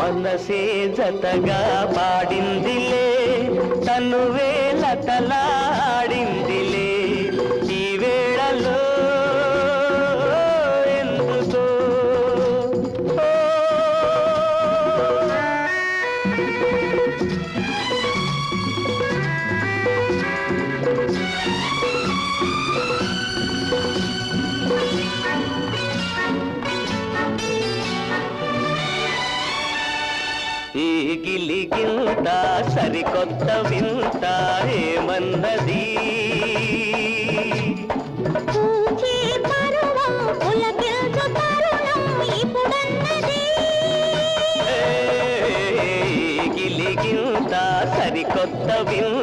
మనసే జతగా పాడిందిలే తనువే లతలాడిందిలే గిలిగింత సరికొత్త వింత ఏమన్నది? గిలిగింత సరికొత్త వింత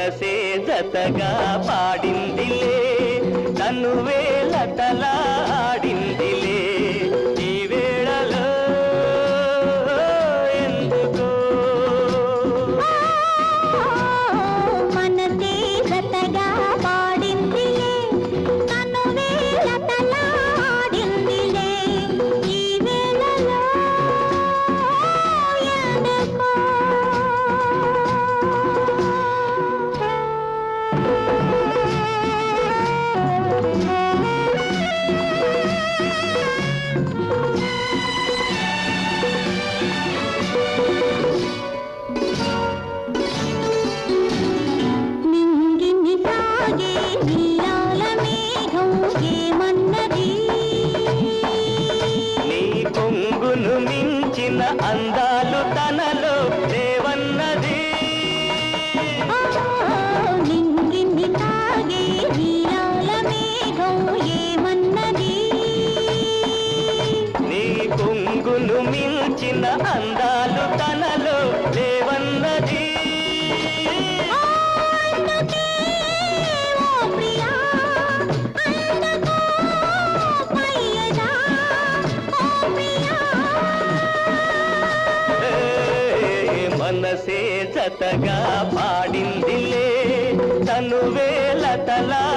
మనసే జతగా పాడిందిలే తను వేలతలాడిందిలే. ఈ మించిన అందాలు తనలో దేవన్నది నింగిని సాగే నీలాల మేఘం ఏమన్నది? నీ కొంగును మించిన అందాలు జతగా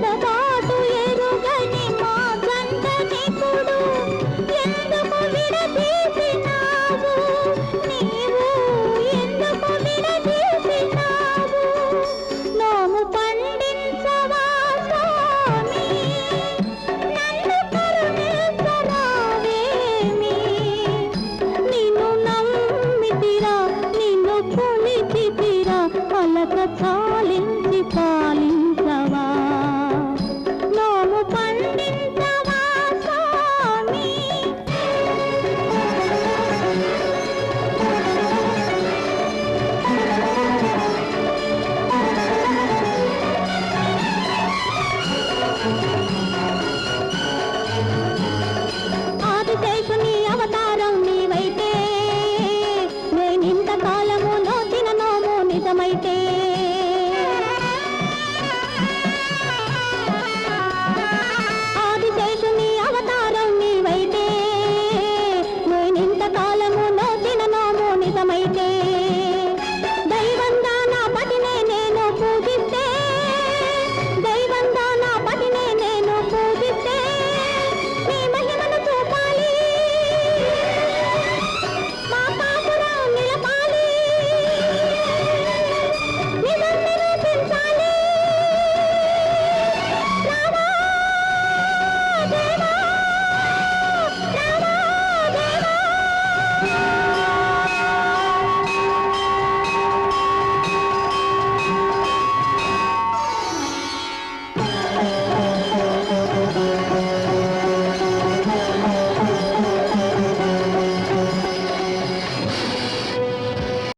लगा